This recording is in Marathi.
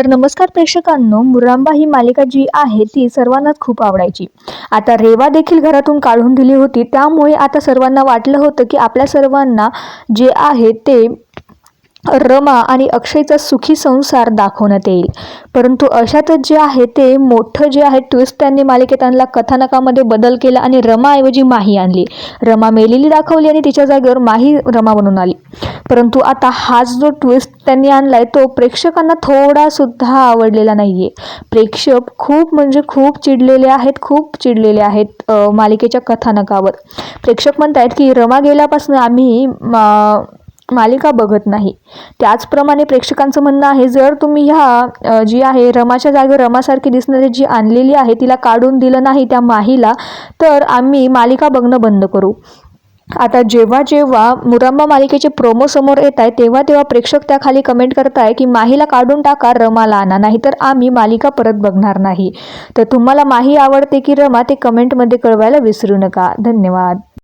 तर नमस्कार प्रेक्षकांनो मुरांबा ही मालिका जी आहे ती सर्वांनाच खूप आवडायची. आता रेवा देखील घरातून काढून दिली होती त्यामुळे आता सर्वांना वाटलं होतं की आपल्या सर्वांना जे आहे ते रमा आणि अक्षयचा सुखी संसार दाखवण्यात येईल. परंतु अशातच जे आहे ते मोठं जे आहे ट्विस्ट त्यांनी मालिकेत आणला कथानकामध्ये बदल केला आणि रमाऐवजी माही आणली. रमा मेलेली दाखवली आणि तिच्या जागेवर माही रमा बनून आली. परंतु आता हाच जो ट्विस्ट त्यांनी आणलाय तो प्रेक्षकांना थोडासुद्धा आवडलेला नाही आहे प्रेक्षक खूप म्हणजे खूप चिडलेले आहेत खूप चिडलेले आहेत मालिकेच्या कथानकावर. प्रेक्षक म्हणत आहेत की रमा गेल्यापासून आम्ही मा- मालिका बघत नाही. त्याचप्रमाणे प्रेक्षकांचं म्हणणं आहे जर तुम्ही ह्या जी आहे रमाच्या जागेवर रमासारखी दिसणारी जी आणलेली आहे तिला काढून दिलं नाही त्या माहीला तर आम्ही मालिका बघणं बंद करू. आता जेव्हा जेव्हा मुरंबा मालिकेचे प्रोमो समोर येत आहे तेव्हा तेव्हा प्रेक्षक त्याखाली कमेंट करताय की माहीला काढून टाका रमाला आणा नाहीतर आम्ही मालिका परत बघणार नाही. तर तुम्हाला माही आवडते की रमा ते कमेंटमध्ये कळवायला विसरू नका. धन्यवाद.